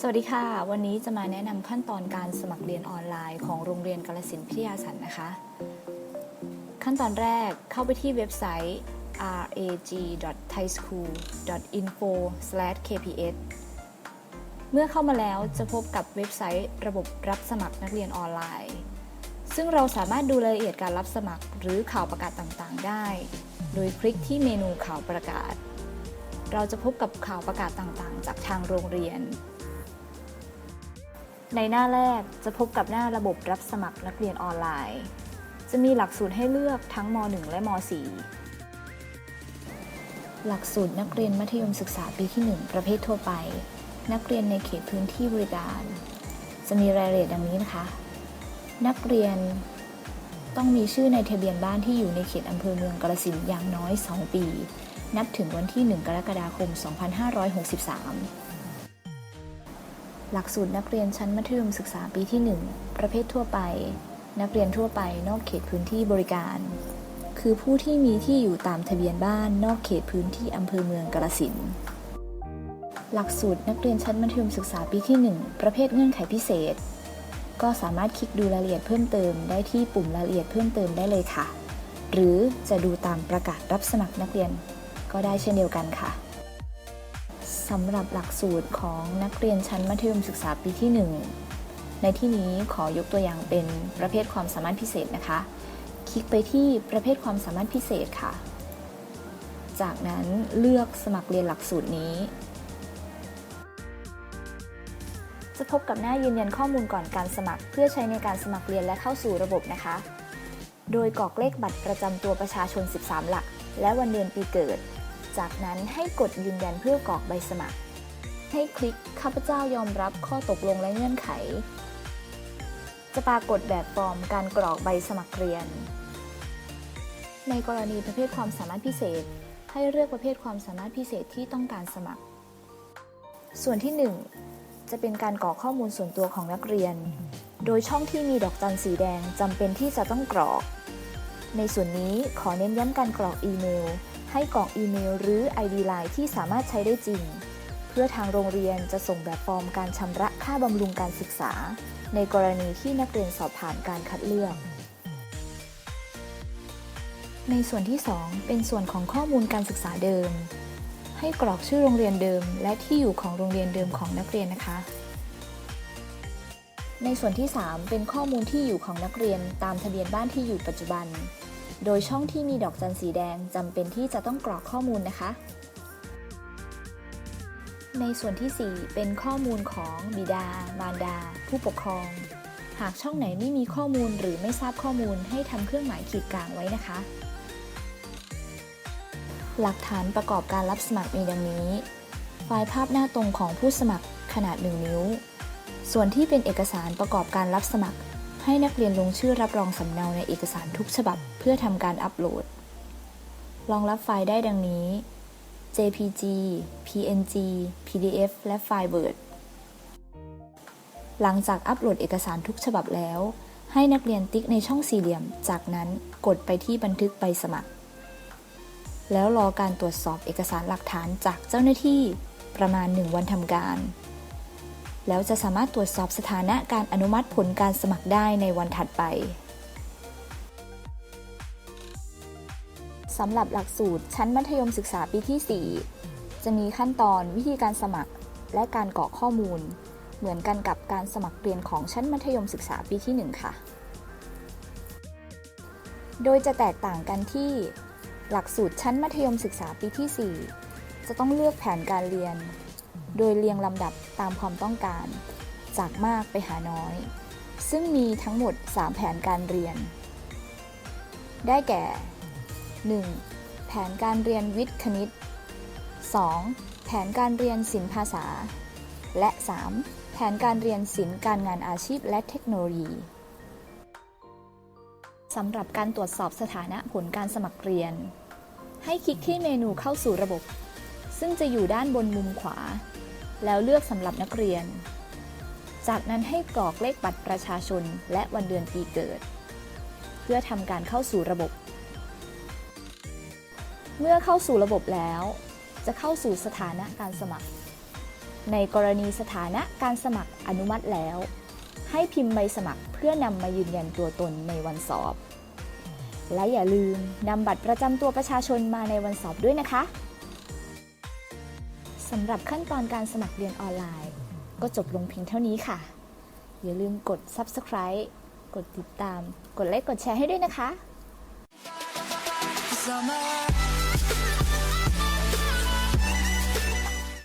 สวัสดีค่ะ วันนี้จะมาแนะนำขั้นตอนการสมัครเรียนออนไลน์ของโรงเรียนกาลสินพิทยาสันนะคะ ขั้นตอนแรกเข้าไปที่เว็บไซต์ rag.thaischool.info/kps เมื่อเข้ามาแล้วจะพบกับเว็บไซต์ระบบรับสมัครนักเรียนออนไลน์ ซึ่งเราสามารถดูรายละเอียดการรับสมัครหรือข่าวประกาศต่างๆ ได้ โดยคลิกที่เมนูข่าวประกาศ เราจะพบกับข่าวประกาศต่างๆ จากทางโรงเรียน ในหน้าแรกจะพบกับหน้าระบบรับสมัครนักเรียนออนไลน์ จะมีหลักสูตรให้เลือกทั้งม .1 และม .4 หลักสูตรนักเรียนมัธยมศึกษาปีที่ 1 ประเภททั่วไป นักเรียนในเขตพื้นที่บริการ จะมีรายละเอียดดังนี้นะคะ นักเรียนต้องมีชื่อในทะเบียนบ้านที่อยู่ในเขตอำเภอเมืองกาฬสินธุ์อย่างน้อย 2 ปี นับถึงวันที่ 1 กรกฎาคม 2563 หลักสูตรนักเรียนชั้นมัธยมศึกษาปีที่ 1 ประเภททั่วไป นักเรียนทั่วไปนอกเขตพื้นที่บริการ คือผู้ที่มีที่อยู่ตามทะเบียนบ้านนอกเขตพื้นที่อำเภอเมืองกาฬสินหลักสูตรนักเรียนชั้นมัธยมศึกษาปีที่ 1 ประเภทเงื่อนไขพิเศษ ก็สามารถคลิกดูรายละเอียดเพิ่มเติมได้ที่ปุ่มรายละเอียดเพิ่มเติมได้เลยค่ะ หรือจะดูตามประกาศรับสมัครนักเรียนก็ได้เช่นเดียวกันค่ะ สำหรับหลักสูตรของนักเรียนชั้นมัธยมศึกษาปีที่ 1 ในที่นี้ขอยกตัวอย่างเป็นประเภทความสามารถพิเศษนะคะ คลิกไปที่ประเภทความสามารถพิเศษค่ะ จากนั้นเลือกสมัครเรียนหลักสูตรนี้ จะพบกับหน้ายืนยันข้อมูลก่อนการสมัคร เพื่อใช้ในการสมัครเรียนและเข้าสู่ระบบนะคะ โดยกรอกเลขบัตรประจำตัวประชาชน 13 หลัก และวันเดือนปีเกิด จากนั้นให้กดยืนยันเพื่อกรอกใบสมัคร ให้คลิกข้าพเจ้ายอมรับข้อตกลงและเงื่อนไข จะปรากฏแบบฟอร์มการกรอกใบสมัครเรียน ในกรณีประเภทความสามารถพิเศษ ให้เลือกประเภทความสามารถพิเศษที่ต้องการสมัคร ส่วนที่ 1 จะเป็นการกรอกข้อมูลส่วนตัวของนักเรียน โดยช่องที่มีดอกจันสีแดงจำเป็นที่จะต้องกรอก ในส่วนนี้ขอเน้นย้ำการกรอกอีเมล ให้กรอกอีเมลหรือ ID Line ที่สามารถใช้ได้จริง เพื่อทางโรงเรียนจะส่งแบบฟอร์มการชำระค่าบำรุงการศึกษา ในกรณีที่นักเรียนสอบผ่านการคัดเลือก ในส่วนที่ 2 เป็นส่วนของข้อมูลการศึกษาเดิม ให้กรอกชื่อโรงเรียนเดิม และที่อยู่ของโรงเรียนเดิมของนักเรียนนะคะในส่วนที่ 3 เป็นข้อมูลที่อยู่ของนักเรียนตามทะเบียนบ้านที่อยู่ปัจจุบัน โดยช่องที่มีดอกจันสีแดงจำเป็นที่จะต้องกรอกข้อมูลนะคะ ในส่วนที่ 4 เป็นข้อมูลของบิดา มารดา ผู้ปกครอง หากช่องไหนไม่มีข้อมูลหรือไม่ทราบข้อมูลให้ทำเครื่องหมายขีดกลางไว้นะคะ หลักฐานประกอบการรับสมัครมีดังนี้ ไฟล์ภาพหน้าตรงของผู้สมัครขนาด 1 นิ้ว ส่วนที่เป็นเอกสารประกอบการรับสมัคร ให้นักเรียนลงชื่อรับรองสำเนาในเอกสารทุกฉบับเพื่อทำการอัปโหลด รองรับไฟล์ได้ดังนี้ JPG PNG PDF และไฟล์ Word หลังจากอัปโหลดเอกสารทุกฉบับแล้ว ให้นักเรียนติ๊กในช่องสี่เหลี่ยม จากนั้นกดไปที่บันทึกใบสมัคร แล้วรอการตรวจสอบเอกสารหลักฐานจากเจ้าหน้าที่ประมาณ 1 วันทำการ แล้วจะสามารถตรวจสอบสถานะการอนุมัติผลการสมัครได้ในวันถัดไปสำหรับหลักสูตรชั้นมัธยมศึกษาปีที่ 4 จะมีขั้นตอนวิธีการสมัครและการกรอกข้อมูล เหมือนกันกับการสมัครเรียนของชั้นมัธยมศึกษาปีที่ 1 ค่ะ โดยจะแตกต่างกันที่ หลักสูตรชั้นมัธยมศึกษาปีที่ 4 จะต้องเลือกแผนการเรียน โดยเรียงลำดับตามความต้องการ จากมากไปหาน้อย ซึ่งมีทั้งหมด 3 แผนการเรียน ได้แก่ 1. แผนการเรียนวิทย์คณิต 2. แผนการเรียนศิลปภาษา และ 3. แผนการเรียนศิลป์การงานอาชีพและเทคโนโลยีสำหรับการตรวจสอบสถานะผลการสมัครเรียน ให้คลิกที่เมนูเข้าสู่ระบบ ซึ่งจะอยู่ด้านบนมุมขวา แล้วเลือกสำหรับนักเรียน จากนั้นให้กรอกเลขบัตรประชาชนและวันเดือนปีเกิด เพื่อทำการเข้าสู่ระบบ เมื่อเข้าสู่ระบบแล้ว จะเข้าสู่สถานะการสมัคร ในกรณีสถานะการสมัครอนุมัติแล้ว ให้พิมพ์ใบสมัครเพื่อนำมายืนยันตัวตนในวันสอบ และอย่าลืมนำบัตรประจำตัวประชาชนมาในวันสอบด้วยนะคะ สำหรับขั้นตอนการสมัครเรียนออนไลน์ ก็จบลงเพียงเท่านี้ค่ะ อย่าลืมกด subscribe กดติดตาม กดไลค์ กดแชร์ให้ด้วยนะคะ Summer